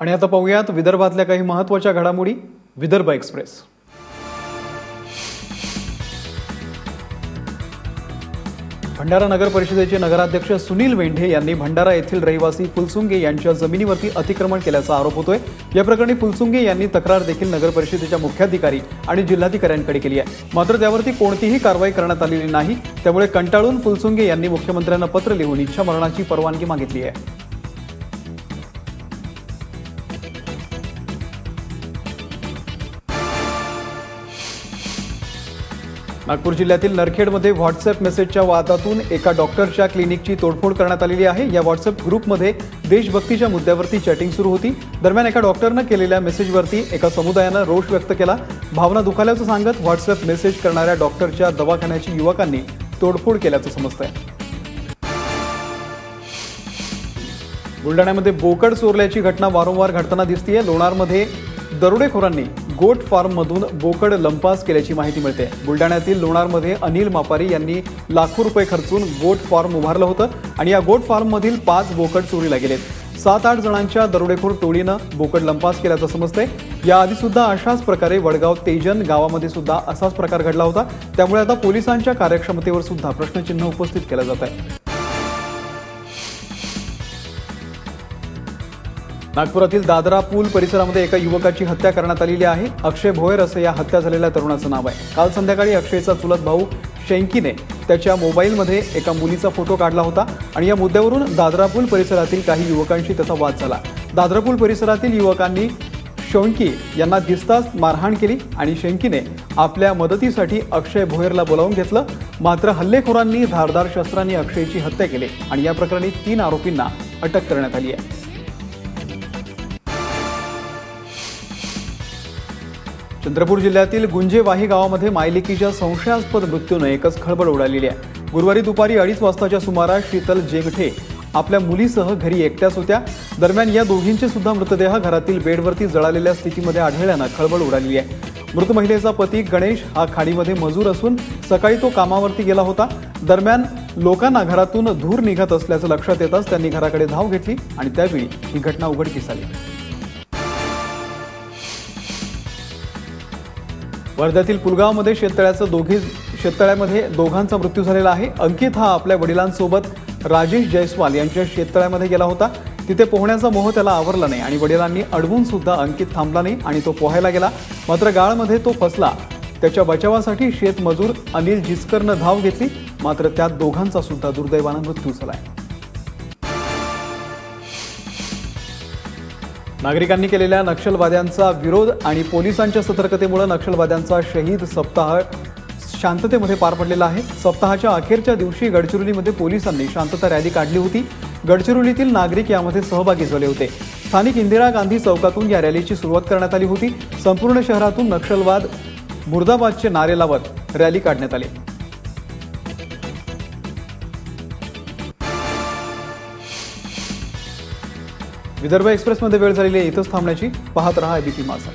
आणि आता पाहूयात विदर्भातल्या काही महत्त्वाच्या घडामोडी विदर्भ एक्सप्रेस. भंडारा नगर परिषदेचे नगराध्यक्ष सुनील वेंढे यांनी भंडारा येथील रहिवासी फुलसुंगे यांच्या जमिनीवरती अतिक्रमण केल्याचा आरोप होतोय. या प्रकरणी फुलसुंगे यांनी तक्रार देखील नगर परिषदेच्या मुख्याधिकारी आणि जिल्हाधिकाऱ्यांकडे केली आहे. मात्र त्यावरती कोणतीही कारवाई करण्यात आलेली नाही. त्यामुळे कंटाळून फुलसुंगे यांनी मुख्यमंत्र्यांना पत्र लिहून इच्छामरणाची परवानगी मागितली आहे. नागपूर जिल्ह्यातील नरखेडमध्ये व्हॉट्सअप मेसेजच्या वादातून एका डॉक्टरच्या क्लिनिकची तोडफोड करण्यात आलेली आहे. या व्हॉट्सअप ग्रुपमध्ये देशभक्तीच्या मुद्द्यावरती चॅटिंग सुरू होती. दरम्यान एका डॉक्टरनं केलेल्या मेसेजवरती एका समुदायानं रोष व्यक्त केला. भावना दुखाल्याचं सांगत व्हॉट्सअप मेसेज करणाऱ्या डॉक्टरच्या दवाखान्याची युवकांनी तोडफोड केल्याचं समजतंय. बुलढाण्यामध्ये बोकड चोरल्याची घटना वारंवार घडताना दिसतीये. लोणारमध्ये दरोडेखोरांनी गोट फार्ममधून बोकड लंपास केल्याची माहिती मिळते. बुलढाण्यातील लोणारमध्ये अनिल मापारी यांनी लाखो रुपये खर्चून गोट फार्म उभारलं होतं आणि या गोट फार्ममधील पाच बोकड चोरीला गेलेत. सात आठ जणांच्या दरोडेखोर टोळीनं बोकड लंपास केल्याचं समजतंय. याआधी सुद्धा अशाच प्रकारे वडगाव तेजन गावामध्ये सुद्धा असाच प्रकार घडला होता. त्यामुळे आता पोलिसांच्या कार्यक्षमतेवर सुद्धा प्रश्नचिन्ह उपस्थित केलं जात आहे नागपुरातील दादरा पूल परिसरामध्ये एका युवकाची हत्या करण्यात आलेली आहे. अक्षय भोयर असं या हत्या झालेल्या तरुणाचं नाव आहे. काल संध्याकाळी अक्षयचा चुलत भाऊ शेंकीने त्याच्या मोबाईलमध्ये एका मुलीचा फोटो काढला होता आणि या मुद्द्यावरून दादरा पूल परिसरातील काही युवकांशी त्याचा वाद झाला. दादरा पूल परिसरातील युवकांनी शौंकी यांना दिसताच मारहाण केली आणि शेंकीने आपल्या मदतीसाठी अक्षय भोयरला बोलावून घेतलं. मात्र हल्लेखोरांनी धारदार शस्त्रांनी अक्षयची हत्या केली आणि या प्रकरणी तीन आरोपींना अटक करण्यात आली आहे. चंद्रपूर जिल्ह्यातील गुंजेवाही गावामध्ये मायलिकीच्या संशयास्पद मृत्यूनं एकच खळबळ उडालेली आहे. गुरुवारी दुपारी अडीच वाजताच्या सुमारास शीतल जेगठे आपल्या मुलीसह घरी एकट्याच होत्या. दरम्यान या दोघींचे सुद्धा मृतदेह घरातील बेडवरती जळालेल्या स्थितीमध्ये आढळल्यानं खळबळ उडालेली आहे. मृत महिलेचा पती गणेश हा खाडीमध्ये मजूर असून सकाळी तो कामावरती गेला होता. दरम्यान लोकांना घरातून धूर निघत असल्याचं लक्षात येताच त्यांनी घराकडे धाव घेतली आणि त्यावेळी ही घटना उघडकीस आली. वर्ध्यातील पुलगावमध्ये शेततळ्याचं दोघे शेततळ्यामध्ये दोघांचा मृत्यू झालेला आहे. अंकित हा आपल्या वडिलांसोबत राजेश जयस्वाल यांच्या शेततळ्यामध्ये गेला होता. तिथे पोहण्याचा मोह त्याला आवरला नाही आणि वडिलांनी अडवून सुद्धा अंकित थांबला नाही आणि तो पोहायला गेला. मात्र गाळमध्ये तो फसला. त्याच्या बचावासाठी शेतमजूर अनिल जिचकरनं धाव घेतली. मात्र त्यात दोघांचा सुद्धा दुर्दैवानं मृत्यू आहे नागरिकांनी केलेल्या नक्षलवाद्यांचा विरोध आणि पोलिसांच्या सतर्कतेमुळे नक्षलवाद्यांचा शहीद सप्ताह शांततेमध्ये पार पडलेला आहे. सप्ताहाच्या अखेरच्या दिवशी गडचिरोलीमध्ये पोलिसांनी शांतता रॅली काढली होती. गडचिरोलीतील नागरिक यामध्ये सहभागी झाले होते. स्थानिक इंदिरा गांधी चौकातून या रॅलीची सुरुवात करण्यात आली होती. संपूर्ण शहरातून नक्षलवाद मुर्दाबादचे नारे लावत रॅली काढण्यात आली. विदर्भ एक्सप्रेसमध्ये वेळ झालेली आहे. इथंच थांबण्याची पाहत रहा एबीपी माझा